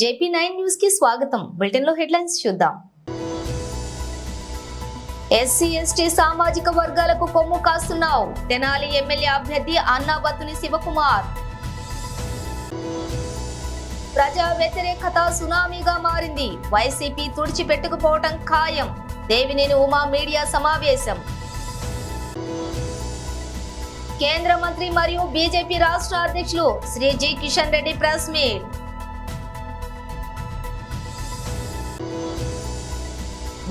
JP nine న్యూస్కి స్వాగతం. బులెటిన్లో హెడ్లైన్స్ చూద్దాం. ఎస్సీ ఎస్టీ సామాజిక వర్గాలకు కొమ్ము కాస్తున్నావు. తెనాలి ఎమ్మెల్యే అభ్యర్థి అన్నాబత్తుని శివకుమార్. ప్రజా వ్యతిరేకత సునామీగా మారింది. వైసీపీ తుడిచిపెట్టుకుపోవటం ఖాయం. దేవినేని ఉమా మీడియా సమావేశం. కేంద్ర మంత్రి మరియు బీజేపీ రాష్ట్ర అధ్యక్షులు Shri G Kishan Reddy press meet.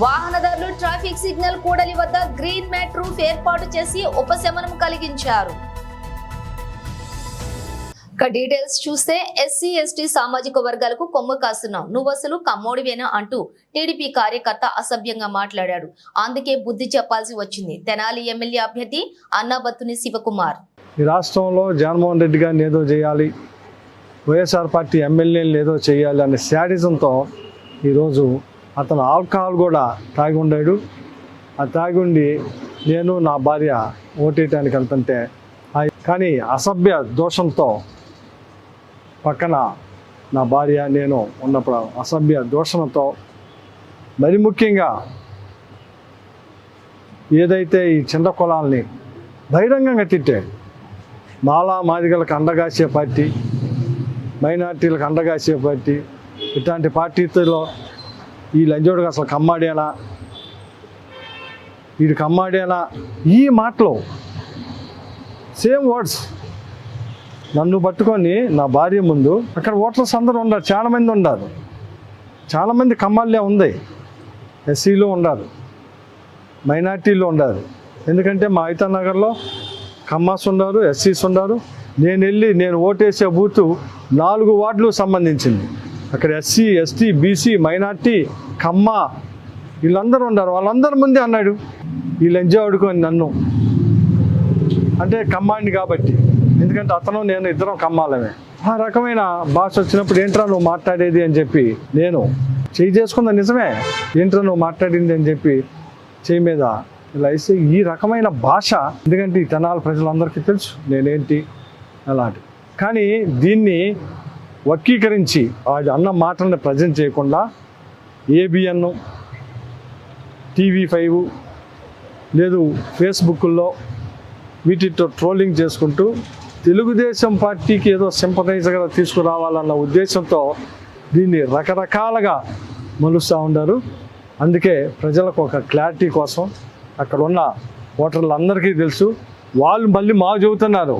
వాహనదారులు ట్రాఫిక్ సిగ్నల్ కూడలి వద్ద గ్రీన్ మ్యాట్ రూఫ్ ఏర్పాటు చేసి ఉపశమనం కలిగించారు. ఇక డీటెయిల్స్ చూస్తే ఎస్సీ ఎస్టీ సామాజిక వర్గాలకు కొమ్ము కాస్తున్నావు నువ్వు అసలు కమ్మోడివేనా అంటూ టీడీపీ కార్యకర్త అసభ్యంగా మాట్లాడాడు. అందుకే బుద్ధి చెప్పాల్సి వచ్చింది. తెనాలి ఎమ్మెల్యే అభ్యర్థి అన్నాబత్తుని శివకుమార్. ఈ రాష్ట్రంలో జగన్మోహన్ రెడ్డి గారిని ఏదో చేయాలి వైఎస్ఆర్ పార్టీ ఎమ్మెల్యేలు ఏదో చేయాలి అనే శాడిజంతో ఈరోజు అతను ఆల్కహాల్ కూడా తాగి ఉండాడు. ఆ తాగి ఉండి నేను నా భార్య ఓటేయటానికి వెళ్తుంటే కానీ అసభ్య దోషంతో పక్కన నా భార్య నేను ఉన్నప్పుడు అసభ్య దోషంతో మరి ముఖ్యంగా ఏదైతే ఈ చిన్న కులాల్ని బహిరంగంగా తిట్టాడు మాలా మాదిగలకు అండగాసే పార్టీ మైనార్టీలకు అండగాసే పార్టీ ఇట్లాంటి పార్టీతో ఈ లంజోడికి అసలు కమ్మాడేలా? వీడు కమ్మాడేలా? ఈ మాటలు సేమ్ వర్డ్స్ నన్ను పట్టుకొని నా భార్య ముందు అక్కడ ఓటర్స్ అందరూ ఉన్నారు చాలామంది ఉన్నారు. చాలామంది కమ్మాళ్ళే ఉంది. ఎస్సీలో ఉన్నారు. మైనార్టీలో ఉన్నారు. ఎందుకంటే మా అయితా నగర్లో కమ్మాస్ ఉన్నారు ఎస్సీస్ ఉన్నారు. నేను వెళ్ళి నేను ఓటేసే బూతు నాలుగు వార్డులు సంబంధించింది. అక్కడ SC ST BC minority Kamma వీళ్ళందరూ ఉన్నారు. వాళ్ళందరి ముందే అన్నాడు వీళ్ళు ఎంజాయ్ ఆడుకొని నన్ను. అంటే కమ్మాండి కాబట్టి. ఎందుకంటే అతను నేను ఇద్దరం కమ్మాలమే. ఆ రకమైన భాష వచ్చినప్పుడు ఏంట్రా నువ్వు మాట్లాడేది? అని చెప్పి నేను చేయి చేసుకుందా నిజమే? ఏంట్రా నువ్వు మాట్లాడింది? అని చెప్పి చేయి మీద ఇలా వేస్తే ఈ రకమైన భాష ఎందుకంటే ఈ తెనాల ప్రజలందరికీ తెలుసు నేనేంటి అలాంటి కానీ దీన్ని వక్రీకరించి వాడి అన్న మాటలను ప్రజెంట్ చేయకుండా ఏబిఎన్ టీవీ ఫైవ్ లేదు ఫేస్బుక్లో వీటితో ట్రోలింగ్ చేసుకుంటూ తెలుగుదేశం పార్టీకి ఏదో సింపథైజర్గా తీసుకురావాలన్న ఉద్దేశంతో దీన్ని రకరకాలుగా మలుస్తూ ఉన్నారు. అందుకే ప్రజలకు ఒక క్లారిటీ కోసం అక్కడ ఉన్న ఓటర్లందరికీ తెలుసు. వాళ్ళు మళ్ళీ మాకు చెబుతున్నారు.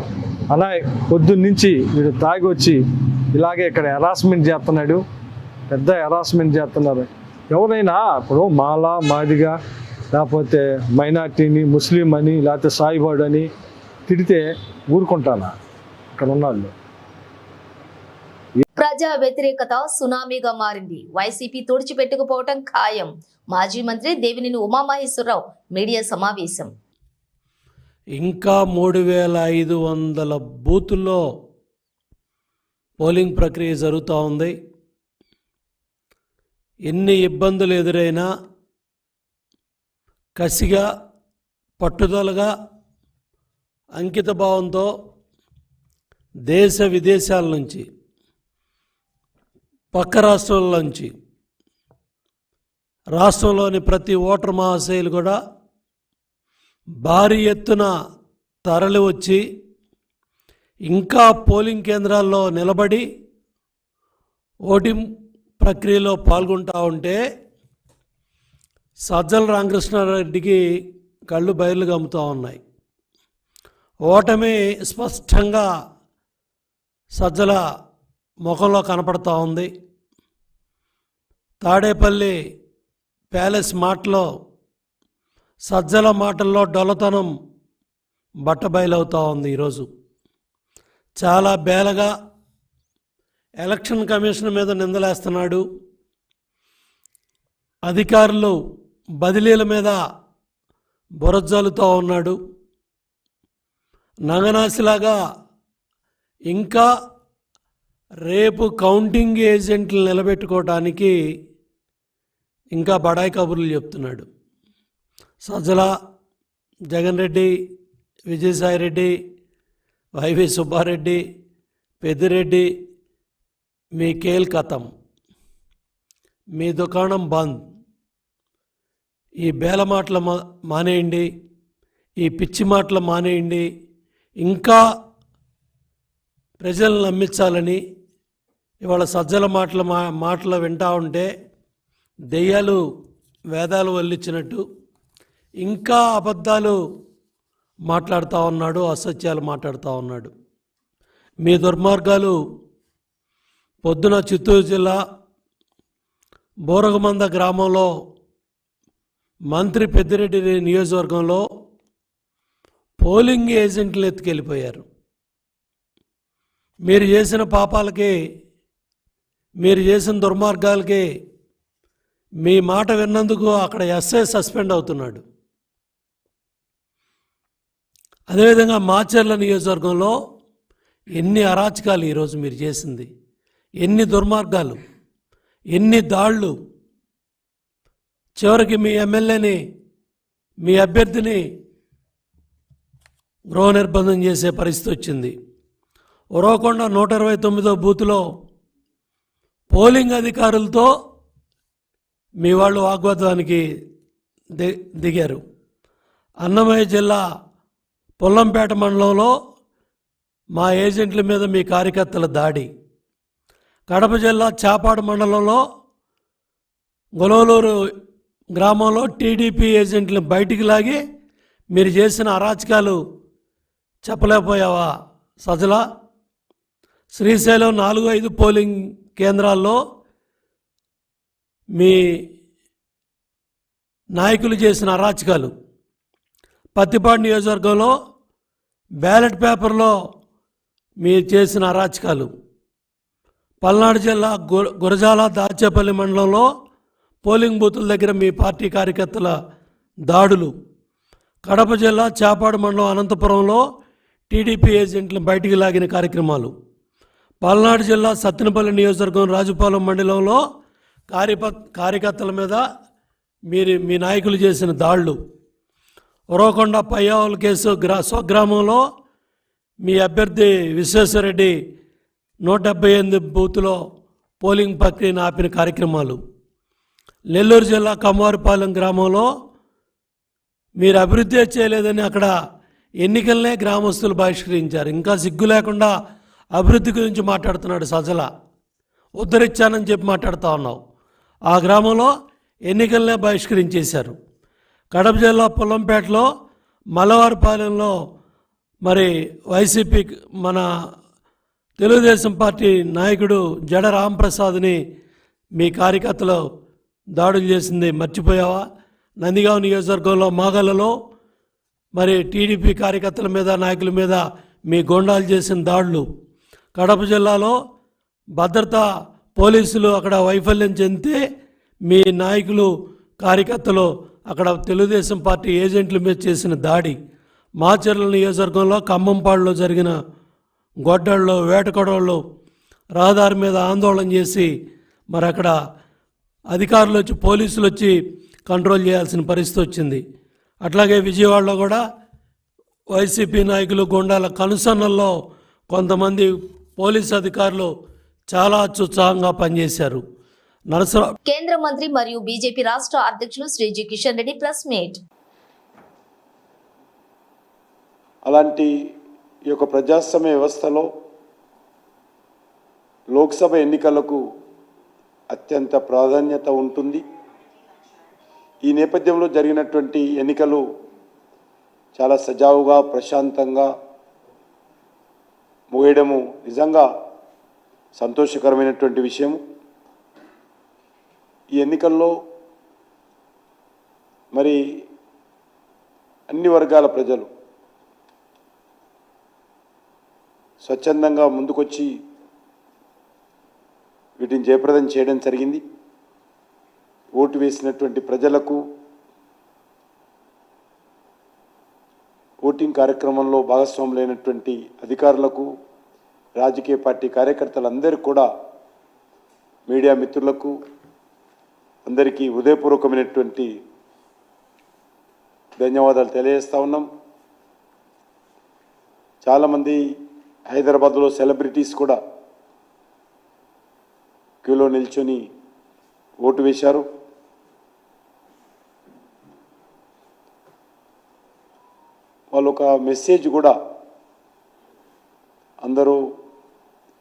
అలా పొద్దున్న నుంచి వీడు తాగి వచ్చి ఇలాగే ఇక్కడ హెరాస్మెంట్ చేస్తున్నాడు. పెద్ద హెరాస్మెంట్ చేస్తున్నారు. ఎవరైనా ఇప్పుడు మాలా మాదిగా లేకపోతే మైనార్టీని ముస్లిం అని లేకపోతే సాయిబాడు అని తిడితే ఊరుకుంటానా? ఇక్కడ ఉన్నాళ్ళు. ప్రజా వ్యతిరేకత సునామీగా మారింది. వైసీపీ తుడిచిపెట్టుకుపోవటం ఖాయం. మాజీ మంత్రి దేవినేని ఉమామహేశ్వరరావు మీడియా సమావేశం. ఇంకా మూడు వేల ఐదు వందల బూతుల్లో పోలింగ్ ప్రక్రియ జరుగుతూ ఉంది. ఎన్ని ఇబ్బందులు ఎదురైనా కసిగా పట్టుదలగా అంకిత భావంతో దేశ విదేశాల నుంచి పక్క రాష్ట్రాల నుంచి రాష్ట్రంలోని ప్రతి ఓటర్ మహాశయులు కూడా భారీ ఎత్తున తరలి వచ్చి ఇంకా పోలింగ్ కేంద్రాల్లో నిలబడి ఓటింగ్ ప్రక్రియలో పాల్గొంటూ ఉంటే సజ్జల రామకృష్ణారెడ్డికి కళ్ళు బయలు గమ్ముతూ ఉన్నాయి. ఓటమి స్పష్టంగా సజ్జల ముఖంలో కనపడతా ఉంది. తాడేపల్లి ప్యాలెస్ మాటలో సజ్జల మాటల్లో డొల్లతనం బట్టబయలవుతూ ఉంది ఈరోజు. చాలా బేలగా ఎలక్షన్ కమిషన్ మీద నిందలేస్తున్నాడు. అధికారులు బదిలీల మీద బురజల్లుతూ ఉన్నాడు. నగనాశిలాగా ఇంకా రేపు కౌంటింగ్ ఏజెంట్లు నిలబెట్టుకోవటానికి ఇంకా బడాయి కబుర్లు చెప్తున్నాడు. సజ్జల జగన్ రెడ్డి విజయసాయిరెడ్డి వైవి సుబ్బారెడ్డి పెద్దిరెడ్డి మీ కేల్ కథం మీ దుకాణం బంద్. ఈ బేల మాటలు మా మానేయండి. ఈ పిచ్చి మాటలు మానేయండి. ఇంకా ప్రజలను నమ్మించాలని ఇవాళ సజ్జల మాటల మా మాటలు వింటా ఉంటే దెయ్యాలు వేదాలు వల్లిచ్చినట్టు ఇంకా అబద్ధాలు మాట్లాడుతూ ఉన్నాడు అసత్యాలు మాట్లాడుతూ ఉన్నాడు. మీ దుర్మార్గాలు పొద్దున చిత్తూరు జిల్లా బోరగమంద గ్రామంలో మంత్రి పెద్దిరెడ్డి నియోజకవర్గంలో పోలింగ్ ఏజెంట్లు ఎత్తుకెళ్ళిపోయారు. మీరు చేసిన పాపాలకి మీరు చేసిన దుర్మార్గాలకి మీ మాట విన్నందుకు అక్కడ ఎస్ఐ సస్పెండ్ అవుతున్నాడు. అదేవిధంగా మాచర్ల నియోజకవర్గంలో ఎన్ని అరాచకాలు ఈరోజు మీరు చేసింది? ఎన్ని దుర్మార్గాలు? ఎన్ని దాళ్ళు చివరికి మీ ఎమ్మెల్యేని మీ అభ్యర్థిని గృహ నిర్బంధం చేసే పరిస్థితి వచ్చింది. ఉరవకొండ నూట ఇరవై తొమ్మిదో బూత్లో పోలింగ్ అధికారులతో మీ వాళ్ళు వాగ్వాదానికి ది దిగారు. అన్నమయ్య జిల్లా పొల్లంపేట మండలంలో మా ఏజెంట్ల మీద మీ కార్యకర్తల దాడి. కడప జిల్లా చాపాడు మండలంలో గొలవలూరు గ్రామంలో టీడీపీ ఏజెంట్లను బయటికి లాగి మీరు చేసిన అరాచకాలు చెప్పలేకపోయావా సజల శ్రీశైలం నాలుగు ఐదు పోలింగ్ కేంద్రాల్లో మీ నాయకులు చేసిన అరాచకాలు పత్తిపాడు నియోజకవర్గంలో బ్యాలెట్ పేపర్లో మీరు చేసిన అరాచకాలు. పల్నాడు జిల్లా గు- గురజాల దాచేపల్లి మండలంలో పోలింగ్ బూతుల దగ్గర మీ పార్టీ కార్యకర్తల దాడులు. కడప జిల్లా చాపాడు మండలం అనంతపురంలో టీడీపీ ఏజెంట్లు బయటికి లాగిన కార్యక్రమాలు. పల్నాడు జిల్లా సత్తెనపల్లి నియోజకవర్గం రాజుపాలెం మండలంలో కార్యప కార్యకర్తల మీద మీరు మీ నాయకులు చేసిన దాళ్ళు ఉరవకొండ పయ్యావుల కేసు గ్రా స్వగ్రామంలో మీ అభ్యర్థి విశ్వేశ్వరరెడ్డి నూట డెబ్బై ఎనిమిది బూత్లో పోలింగ్ ప్రక్రియను ఆపిన కార్యక్రమాలు. నెల్లూరు జిల్లా కమ్మవారిపాలెం గ్రామంలో మీరు అభివృద్ధి చేయలేదని అక్కడ ఎన్నికలనే గ్రామస్తులు బహిష్కరించారు. ఇంకా సిగ్గు లేకుండా అభివృద్ధి గురించి మాట్లాడుతున్నాడు సజల. ఉద్ధరించానని చెప్పి మాట్లాడుతూ ఉన్నావు. ఆ గ్రామంలో ఎన్నికలనే బహిష్కరించేశారు. కడప జిల్లా పొలంపేటలో మలవారిపాలెంలో మరి వైసీపీ మన తెలుగుదేశం పార్టీ నాయకుడు జడ రాంప్రసాద్ని మీ కార్యకర్తలు దాడులు చేసింది మర్చిపోయావా? నందిగావ్ నియోజకవర్గంలో మాగలలో మరి టీడీపీ కార్యకర్తల మీద నాయకుల మీద మీ గొండాలు చేసిన దాడులు. కడప జిల్లాలో భద్రతా పోలీసులు అక్కడ వైఫల్యం చెందితే మీ నాయకులు కార్యకర్తలు అక్కడ తెలుగుదేశం పార్టీ ఏజెంట్ల మీద చేసిన దాడి. మాచర్ల నియోజకవర్గంలో ఖమ్మంపాడులో జరిగిన గొడ్డళ్ళలో వేటకొడవళ్ళు రహదారి మీద ఆందోళన చేసి మరి అక్కడ అధికారులు వచ్చి పోలీసులు వచ్చి కంట్రోల్ చేయాల్సిన పరిస్థితి వచ్చింది. అట్లాగే విజయవాడలో కూడా వైసీపీ నాయకులు గుండాల కనుసన్నల్లో కొంతమంది పోలీస్ అధికారులు చాలా అత్యుత్సాహంగా పనిచేశారు. నరసరా కేంద్ర మంత్రి మరియు బీజేపీ రాష్ట్ర అధ్యక్షులు Shri G Kishan Reddy press meet. అలాంటి ఈ యొక్క ప్రజాస్వామ్య వ్యవస్థలో లోక్సభ ఎన్నికలకు అత్యంత ప్రాధాన్యత ఉంటుంది. ఈ నేపథ్యంలో జరిగినటువంటి ఎన్నికలు చాలా సజావుగా ప్రశాంతంగా ముగియడము నిజంగా సంతోషకరమైనటువంటి విషయం ఈ ఎన్నికల్లో మరి అన్ని వర్గాల ప్రజలు స్వచ్ఛందంగా ముందుకొచ్చి వీటిని జయప్రదం చేయడం జరిగింది. ఓటు వేసినటువంటి ప్రజలకు ఓటింగ్ కార్యక్రమంలో భాగస్వాములైనటువంటి అధికారులకు రాజకీయ పార్టీ కార్యకర్తలందరూ కూడా మీడియా మిత్రులకు అందరికీ హృదయపూర్వకమైనటువంటి ధన్యవాదాలు తెలియజేస్తా ఉన్నాం. చాలామంది హైదరాబాద్లో సెలబ్రిటీస్ కూడా క్యూలో నిల్చొని ఓటు వేశారు. వాళ్ళు ఒక మెసేజ్ కూడా అందరూ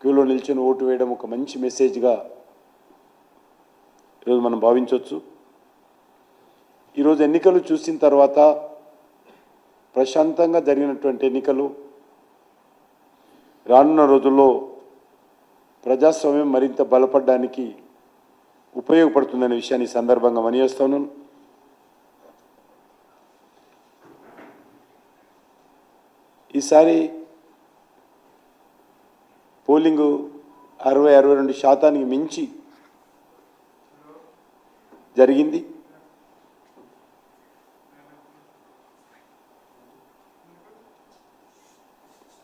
క్యూలో నిల్చొని ఓటు వేయడం ఒక మంచి మెసేజ్గా ఈరోజు మనం భావించవచ్చు. ఈరోజు ఎన్నికలు చూసిన తర్వాత ప్రశాంతంగా జరిగినటువంటి ఎన్నికలు రానున్న రోజుల్లో ప్రజాస్వామ్యం మరింత బలపడడానికి ఉపయోగపడుతుందనే విషయాన్ని సందర్భంగా మనియేస్తాను ఈసారి పోలింగు అరవై అరవై రెండు శాతానికి మించి జరిగింది.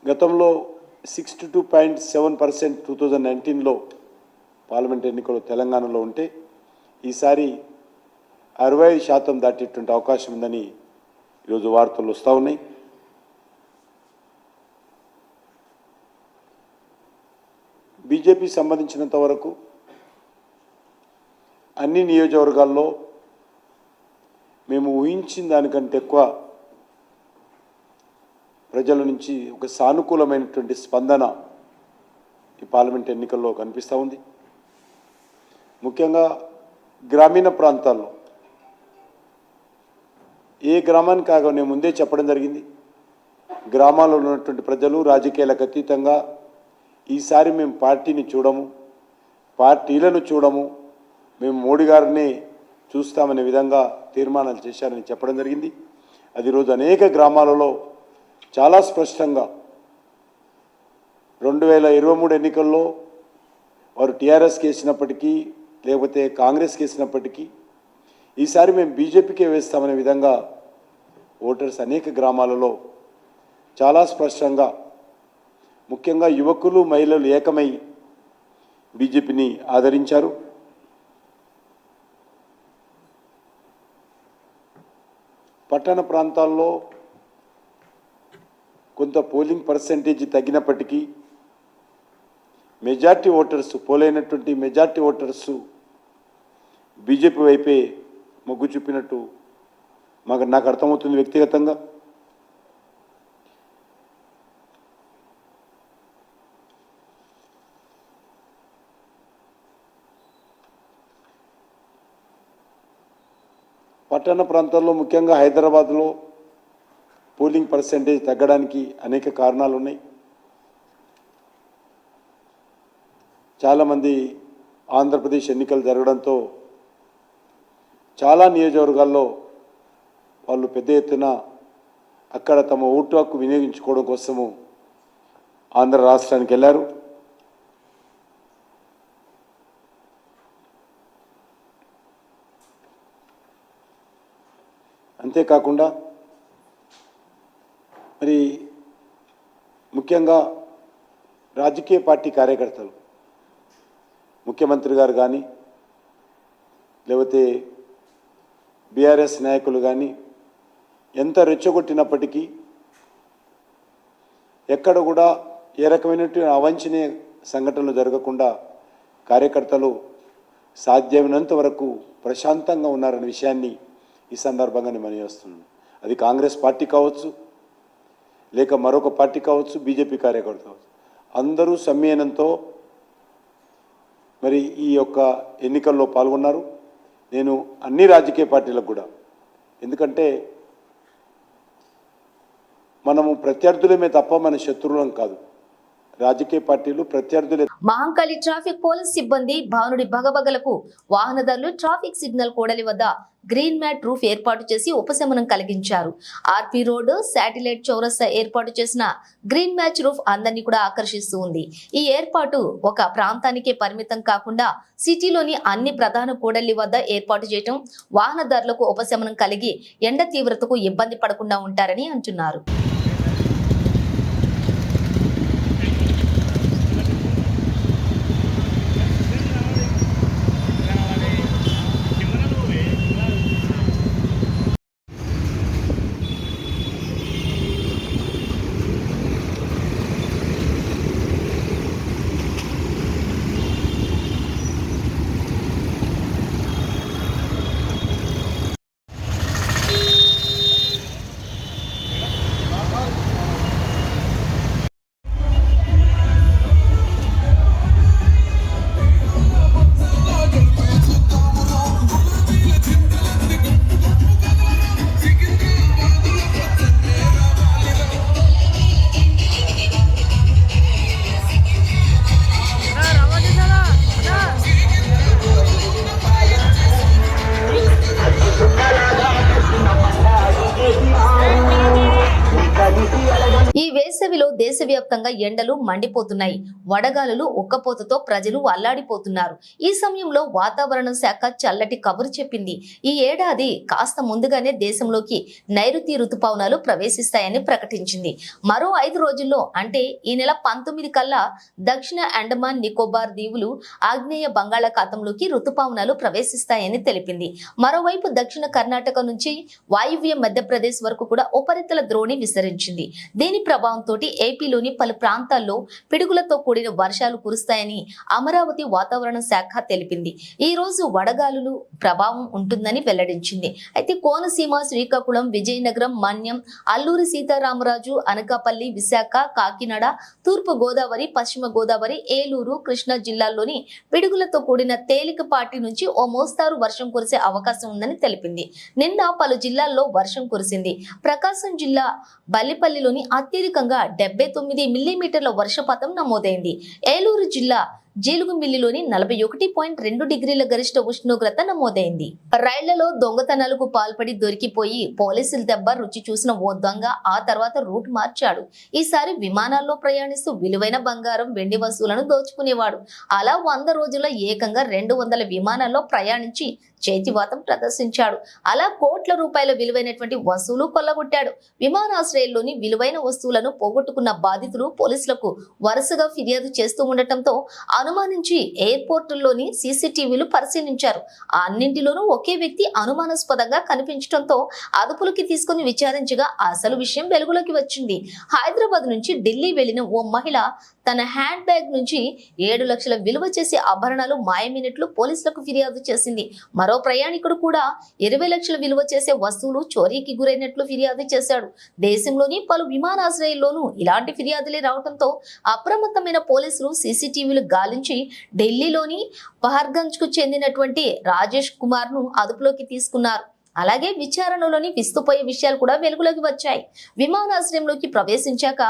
గతంలో sixty two point seven percent two thousand నైన్టీన్లో పార్లమెంట్ ఎన్నికలు తెలంగాణలో ఉంటే ఈసారి అరవై ఐదు శాతం దాటేటువంటి అవకాశం ఉందని ఈరోజు వార్తలు వస్తూ ఉన్నాయి. బీజేపీ సంబంధించినంత వరకు అన్ని నియోజకవర్గాల్లో మేము ఊహించిన దానికంటే ఎక్కువ ప్రజల నుంచి ఒక సానుకూలమైనటువంటి స్పందన ఈ పార్లమెంట్ ఎన్నికల్లో కనిపిస్తూ ఉంది. ముఖ్యంగా గ్రామీణ ప్రాంతాల్లో ఏ గ్రామానికి కాగా నేను ముందే చెప్పడం జరిగింది. గ్రామాల్లో ఉన్నటువంటి ప్రజలు రాజకీయాలకు అతీతంగా ఈసారి మేము పార్టీని చూడము పార్టీలను చూడము మేము మోడీ గారిని చూస్తామనే విధంగా తీర్మానాలు చేశారని చెప్పడం జరిగింది. అది ఈరోజు అనేక గ్రామాలలో చాలా స్పష్టంగా రెండు వేల ఇరవై మూడు ఎన్నికల్లో వారు టీఆర్ఎస్కి వేసినప్పటికీ లేకపోతే కాంగ్రెస్కి వేసినప్పటికీ ఈసారి మేము బీజేపీకే వేస్తామనే విధంగా ఓటర్స్ అనేక గ్రామాలలో చాలా స్పష్టంగా ముఖ్యంగా యువకులు మహిళలు ఏకమై బీజేపీని ఆదరించారు. పట్టణ ప్రాంతాల్లో కొంత పోలింగ్ పర్సంటేజ్ తగ్గినప్పటికీ మెజార్టీ ఓటర్స్ పోలైనటువంటి మెజార్టీ ఓటర్స్ బీజేపీ వైపే మొగ్గు చూపినట్టు మాకు నాకు అర్థమవుతుంది వ్యక్తిగతంగా. పట్టణ ప్రాంతాల్లో ముఖ్యంగా హైదరాబాద్లో పోలింగ్ పర్సంటేజ్ తగ్గడానికి అనేక కారణాలు ఉన్నాయి చాలామంది ఆంధ్రప్రదేశ్ ఎన్నికలు జరగడంతో చాలా నియోజకవర్గాల్లో వాళ్ళు పెద్ద ఎత్తున అక్కడ తమ ఓటు హక్కు వినియోగించుకోవడం కోసము ఆంధ్ర రాష్ట్రానికి వెళ్ళారు. అంతేకాకుండా మరి ముఖ్యంగా రాజకీయ పార్టీ కార్యకర్తలు ముఖ్యమంత్రి గారు కానీ లేకపోతే బీఆర్ఎస్ నాయకులు కానీ ఎంత రెచ్చగొట్టినప్పటికీ ఎక్కడ కూడా ఏ రకమైనటువంటి అవాంఛనీయ సంఘటనలు జరగకుండా కార్యకర్తలు సాధ్యమైనంత వరకు ప్రశాంతంగా ఉన్నారనే విషయాన్ని ఈ సందర్భంగా నేను మనవేస్తున్నాను అది కాంగ్రెస్ పార్టీ కావచ్చు లేక మరొక పార్టీ కావచ్చు బీజేపీ కార్యకర్త కావచ్చు. అందరూ సమ్మేళనంతో మరి ఈ యొక్క ఎన్నికల్లో పాల్గొన్నారు. నేను అన్ని రాజకీయ పార్టీలకు కూడా ఎందుకంటే మనము ప్రత్యర్థులమే తప్ప మన శత్రువులం కాదు. రాజకీయ పార్టీలు ప్రత్యర్థులు మహంకాళి ట్రాఫిక్ పోలీస్ సిబ్బంది భానుడి భగభగలకు వాహనదారులు ట్రాఫిక్ సిగ్నల్ కూడలి వద్ద గ్రీన్ మ్యాట్ రూఫ్ ఏర్పాటు చేసి ఉపశమనం కలిగించారు. ఆర్పి రోడ్డు శాటిలైట్ చౌరస్తా ఏర్పాటు చేసిన గ్రీన్ మ్యాచ్ రూఫ్ అందరినీ కూడా ఆకర్షిస్తూ ఉంది. ఈ ఏర్పాటు ఒక ప్రాంతానికే పరిమితం కాకుండా సిటీలోని అన్ని ప్రధాన కూడలి వద్ద ఏర్పాటు చేయటం వాహనదారులకు ఉపశమనం కలిగి ఎండ తీవ్రతకు ఇబ్బంది పడకుండా ఉంటారని అంటున్నారు. ఈ వేసవిలో దేశవ్యాప్తంగా ఎండలు మండిపోతున్నాయి. వడగాలులు ఉక్కపోతతో ప్రజలు అల్లాడిపోతున్నారు. ఈ సమయంలో వాతావరణ శాఖ చల్లటి కబురు చెప్పింది. ఈ ఏడాది కాస్త ముందుగానే దేశంలోకి నైరుతి రుతుపవనాలు ప్రవేశిస్తాయని ప్రకటించింది. మరో ఐదు రోజుల్లో అంటే ఈ నెల పంతొమ్మిది కల్లా దక్షిణ అండమాన్ నికోబార్ దీవులు ఆగ్నేయ బంగాళాఖాతంలోకి రుతుపవనాలు ప్రవేశిస్తాయని తెలిపింది. మరోవైపు దక్షిణ కర్ణాటక నుంచి వాయువ్య మధ్యప్రదేశ్ వరకు కూడా ఉపరితల ద్రోణి విస్తరించింది. దీని ప్రభావంతో ఏపీలోని పలు ప్రాంతాల్లో పిడుగులతో కూడిన వర్షాలు కురుస్తాయని అమరావతి వాతావరణ శాఖ తెలిపింది. ఈ రోజు వడగాలులు ప్రభావం ఉంటుందని వెల్లడించింది. అయితే కోనసీమ శ్రీకాకుళం విజయనగరం మన్యం అల్లూరి సీతారామరాజు అనకాపల్లి విశాఖ కాకినాడ తూర్పు గోదావరి పశ్చిమ గోదావరి ఏలూరు కృష్ణా జిల్లాల్లోని పిడుగులతో కూడిన తేలికపాటి నుంచి ఓ మోస్తారు వర్షం కురిసే అవకాశం ఉందని తెలిపింది. నిన్న పలు జిల్లాల్లో వర్షం కురిసింది. ప్రకాశం జిల్లా బల్లిపల్లిలోని అత్యధికంగా డెబ్బై తొమ్మిది మిల్లీమీటర్ల వర్షపాతం నమోదైంది. ఏలూరు జిల్లా జీలుగుమిల్లిలోని నలభై ఒకటి పాయింట్ రెండు డిగ్రీల గరిష్ట ఉష్ణోగ్రత నమోదైంది. రైళ్ళలో దొంగతనాలకు పాల్పడి దొరికిపోయి పోలీసుల దెబ్బ రుచి చూసిన ఓ దొంగ ఆ తర్వాత రూట్ మార్చాడు. ఈసారి విమానాల్లో ప్రయాణిస్తూ విలువైన బంగారం వెండి వస్తువులను దోచుకునేవాడు. అలా వంద రోజుల్లో ఏకంగా రెండు వందల విమానాల్లో ప్రయాణించి చేతివాతం ప్రదర్శించాడు. అలా కోట్ల రూపాయల విలువైనటువంటి వస్తువులు కొల్లగొట్టాడు. విమానాశ్రయంలోని విలువైన వస్తువులను పోగొట్టుకున్న బాధితులు పోలీసులకు వరుసగా ఫిర్యాదు చేస్తూ ఉండటంతో అనుమానించి ఎయిర్పోర్టుల్లోని సీసీటీవీలు పరిశీలించారు. అన్నింటిలోనూ ఒకే వ్యక్తి అనుమానాస్పదంగా కనిపించడంతో అదుపులోకి తీసుకుని విచారించగా అసలు విషయం వెలుగులోకి వచ్చింది. హైదరాబాద్ నుంచి ఢిల్లీ వెళ్ళిన ఓ మహిళ తన హ్యాండ్ బ్యాగ్ నుంచి ఏడు లక్షల విలువ చేసే ఆభరణాలు మాయమైనట్లు పోలీసులకు ఫిర్యాదు చేసింది. మరో ప్రయాణికుడు కూడా ఇరవై లక్షల విలువ చేసే వస్తువులు చోరీకి గురైనట్లు ఫిర్యాదు చేశాడు. దేశంలోని పలు విమానాశ్రయాల్లోనూ ఇలాంటి ఫిర్యాదులే రావడంతో అప్రమత్తమైన పోలీసులు సీసీటీవీలు గాలించి ఢిల్లీలోని పహర్గంజ్కు చెందినటువంటి రాజేష్ కుమార్ను అదుపులోకి తీసుకున్నారు. అలాగే విచారణలోని విస్తుపోయే విషయాలు కూడా వెలుగులోకి వచ్చాయి. విమానాశ్రయంలోకి ప్రవేశించాక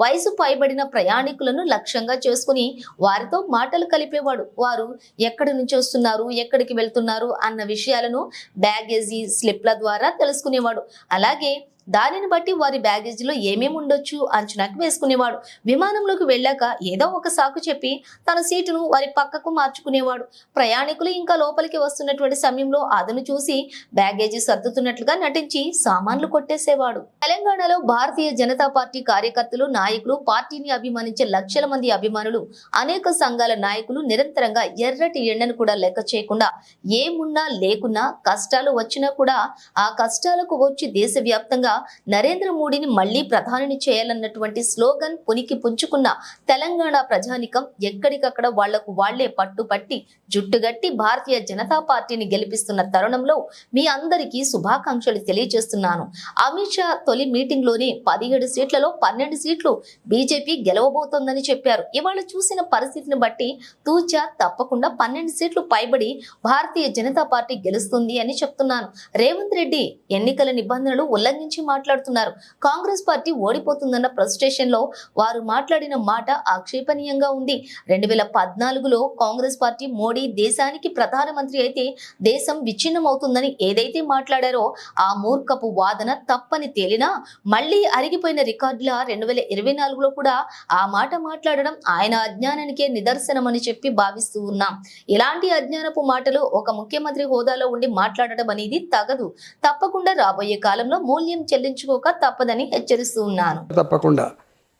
వయసు పైబడిన ప్రయాణికులను లక్ష్యంగా చేసుకుని వారితో మాటలు కలిపేవాడు. వారు ఎక్కడి నుంచి వస్తున్నారు ఎక్కడికి వెళ్తున్నారు అన్న విషయాలను బ్యాగేజీ స్లిప్ల ద్వారా తెలుసుకునేవాడు. అలాగే దానిని బట్టి వారి బ్యాగేజీలో ఏమేమి ఉండొచ్చు అంచనాకు వేసుకునేవాడు. విమానంలోకి వెళ్ళాక ఏదో ఒక సాకు చెప్పి తన సీటును వారి పక్కకు మార్చుకునేవాడు. ప్రయాణికులు ఇంకా లోపలికి వస్తున్నటువంటి సమయంలో అతను చూసి బ్యాగేజీ సర్దుతున్నట్లుగా నటించి సామాన్లు కొట్టేసేవాడు. తెలంగాణలో భారతీయ జనతా పార్టీ కార్యకర్తలు నాయకులు పార్టీని అభిమానించే లక్షల మంది అభిమానులు అనేక సంఘాల నాయకులు నిరంతరంగా ఎర్రటి ఎండను కూడా లెక్క చేయకుండా ఏమున్నా లేకున్నా కష్టాలు వచ్చినా కూడా ఆ కష్టాలకు వచ్చి దేశవ్యాప్తంగా నరేంద్ర మోడీని మళ్ళీ ప్రధానిని చేయాలన్నటువంటి స్లోగన్ పునికి పుంజుకున్న తెలంగాణ ప్రజానికం ఎక్కడికక్కడ వాళ్ళకు వాళ్ళే పట్టుపట్టి జుట్టుగట్టి భారతీయ జనతా పార్టీని గెలిపిస్తున్న తరుణంలో మీ అందరికీ శుభాకాంక్షలు తెలియజేస్తున్నాను. అమిత్ షా తొలి మీటింగ్లోనే పదిహేడు సీట్లలో పన్నెండు సీట్లు బీజేపీ గెలవబోతోందని చెప్పారు. ఇవాళ చూసిన పరిస్థితిని బట్టి తూచా తప్పకుండా పన్నెండు సీట్లు పైబడి భారతీయ జనతా పార్టీ గెలుస్తుంది అని చెప్తున్నాను. రేవంత్ రెడ్డి ఎన్నికల నిబంధనలు ఉల్లంఘించి మాట్లాడుతున్నారు. కాంగ్రెస్ పార్టీ ఓడిపోతుందన్న ప్రస్టేషన్లో వారు మాట్లాడిన మాట ఆక్షేపణీయంగా ఉంది. రెండు వేల పద్నాలుగులో కాంగ్రెస్ పార్టీ మోడీ దేశానికి ప్రధానమంత్రి అయితే దేశం విచ్ఛిన్నమవుతుందని ఏదైతే మాట్లాడారో ఆ మూర్ఖపు వాదన తప్పని తేలినా మళ్ళీ అరిగిపోయిన రికార్డుల రెండు వేల ఇరవై నాలుగులో కూడా ఆ మాట మాట్లాడడం ఆయన అజ్ఞానానికే నిదర్శనమని చెప్పి భావిస్తూ ఉన్నాం. ఇలాంటి అజ్ఞానపు మాటలు ఒక ముఖ్యమంత్రి హోదాలో ఉండి మాట్లాడడం అనేది తగదు. తప్పకుండా రాబోయే కాలంలో మూల్యం చెల్లించుకోక తప్పదని హెచ్చరిస్తూ ఉన్నాను. తప్పకుండా.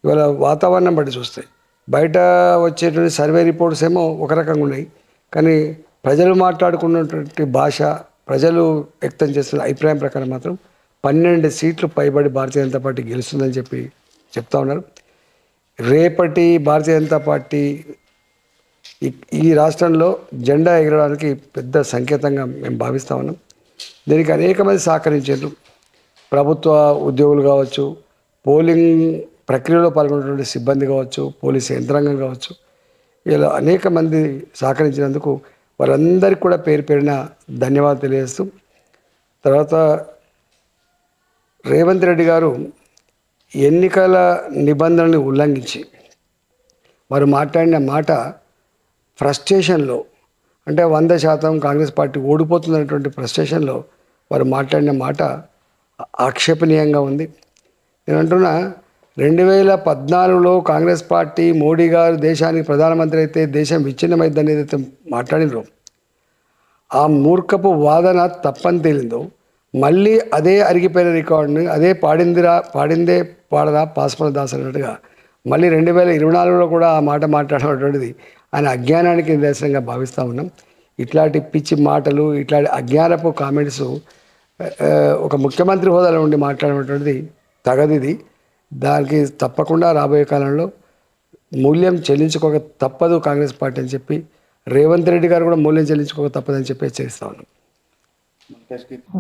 ఇవాళ వాతావరణం బట్టి చూస్తే బయట వచ్చేటువంటి సర్వే రిపోర్ట్స్ ఏమో ఒక రకంగా ఉన్నాయి. కానీ ప్రజలు మాట్లాడుకున్నటువంటి భాష ప్రజలు వ్యక్తం చేస్తున్న అభిప్రాయం ప్రకారం మాత్రం పన్నెండు సీట్లు పైబడి భారతీయ జనతా పార్టీ గెలుస్తుందని చెప్పి చెప్తా ఉన్నారు. రేపటి భారతీయ జనతా పార్టీ ఈ- ఈ రాష్ట్రంలో జెండా ఎగరడానికి పెద్ద సంకేతంగా మేము భావిస్తా ఉన్నాం. దీనికి అనేక మంది సహకరించారు. ప్రభుత్వ ఉద్యోగులు కావచ్చు పోలింగ్ ప్రక్రియలో పాల్గొన్నటువంటి సిబ్బంది కావచ్చు పోలీసు యంత్రాంగం కావచ్చు ఇలా అనేక మంది సహకరించినందుకు వారందరికీ కూడా పేరు పేరిన ధన్యవాదాలు తెలియజేస్తూ తర్వాత రేవంత్ రెడ్డి గారు ఎన్నికల నిబంధనల్ని ఉల్లంఘించి వారు మాట్లాడిన మాట ఫ్రస్ట్రేషన్లో అంటే వంద శాతం కాంగ్రెస్ పార్టీ ఓడిపోతుందనేటువంటి ఫ్రస్ట్రేషన్లో వారు మాట్లాడిన మాట ఆక్షేపణీయంగా ఉంది. నేను అంటున్నా రెండు వేల పద్నాలుగులో కాంగ్రెస్ పార్టీ మోడీ గారు దేశానికి ప్రధానమంత్రి అయితే దేశం విచ్ఛిన్నమైందని ఏదైతే మాట్లాడినరో. ఆ మూర్ఖపు వాదన తప్పని తేలిందో మళ్ళీ అదే అరిగిపోయిన రికార్డుని అదే పాడిందిరా పాడిందే పాడదా పాస్పల దాస్ అన్నట్టుగా మళ్ళీ రెండు వేల ఇరవై నాలుగులో కూడా ఆ మాట మాట్లాడేటువంటిది ఆయన అజ్ఞానానికి నిదర్శనంగా భావిస్తూ ఉన్నాం. ఇట్లాంటి పిచ్చి మాటలు ఇట్లాంటి అజ్ఞానపు కామెంట్స్ ఒక ముఖ్యమంత్రి హోదాలో ఉండి మాట్లాడేటువంటిది తగదిది. దానికి తప్పకుండా రాబోయే కాలంలో మూల్యం చెల్లించుకోక తప్పదు కాంగ్రెస్ పార్టీ అని చెప్పి రేవంత్ రెడ్డి గారు కూడా మూల్యం చెల్లించుకోక తప్పదని చెప్పి హెచ్చరిస్తా ఉన్నాం.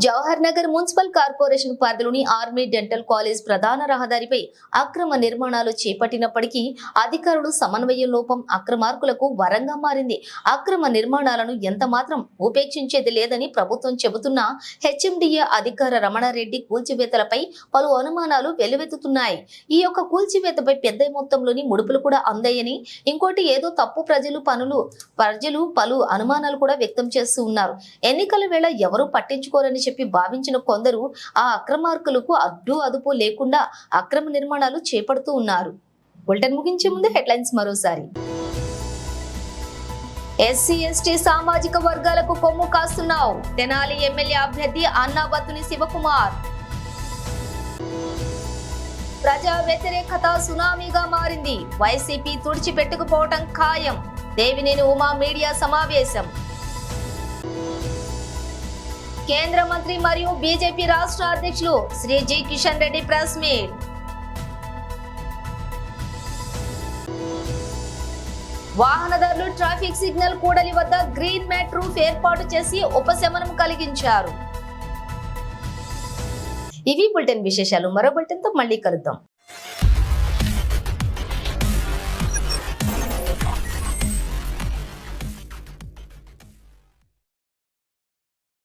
జవహర్ నగర్ మున్సిపల్ కార్పొరేషన్ పరిధిలోని ఆర్మీ డెంటల్ కాలేజ్ ప్రధాన రహదారిపై అక్రమ నిర్మాణాలు చేపట్టినప్పటికీ అధికారులు సమన్వయ లోపం అక్రమార్కులకు వరంగా మారింది. అక్రమ నిర్మాణాలను ఎంత మాత్రం ఉపేక్షించేది లేదని ప్రభుత్వం చెబుతున్న హెచ్ఎండిఏ అధికార రమణారెడ్డి కూల్చివేతలపై పలు అనుమానాలు వెలువెత్తుతున్నాయి. ఈ యొక్క కూల్చివేతపై పెద్ద మొత్తంలోని ముడుపులు కూడా అందాయని ఇంకోటి ఏదో తప్పు ప్రజలు పనులు ప్రజలు పలు అనుమానాలు కూడా వ్యక్తం చేస్తూ ఉన్నారు. ఎన్నికల వేళ ఎవరు పట్టించుకోరని చెప్పి భావించిన కొందరు ఆ అక్రమార్కులకు అడ్డు అదుపు లేకుండా అక్రమ నిర్మాణాలు చేపడుతూ ఉన్నారు. బులెటిన్ ముగించే ముందు హెడ్లైన్స్ మరోసారి. ఎస్సీ ఎస్టీ సామాజిక వర్గాలకు కొమ్ము కాస్తున్నావు. తెనాలి ఎమ్మెల్యే అభ్యర్థి అన్నాబత్తుని శివకుమార్. ప్రజా వ్యతిరేకత సునామీగా మారింది. వైసీపీ తుడిచిపెట్టుకుపోవటం ఖాయం. దేవినేని ఉమా మీడియా సమావేశం. కేంద్ర మంత్రి మరియు బీజేపీ రాష్ట్ర అధ్యక్షులు Shri G Kishan Reddy press meet. వాహనదారులు ట్రాఫిక్ సిగ్నల్ కూడలి వద్ద గ్రీన్ మ్యాట్ రూఫ్ ఏర్పాటు చేసి ఉపశమనం కలిగించారు. ఇవి బులెటిన్ విశేషాలు. మరో బులెటిన్తో మళ్ళీ కలుద్దాం.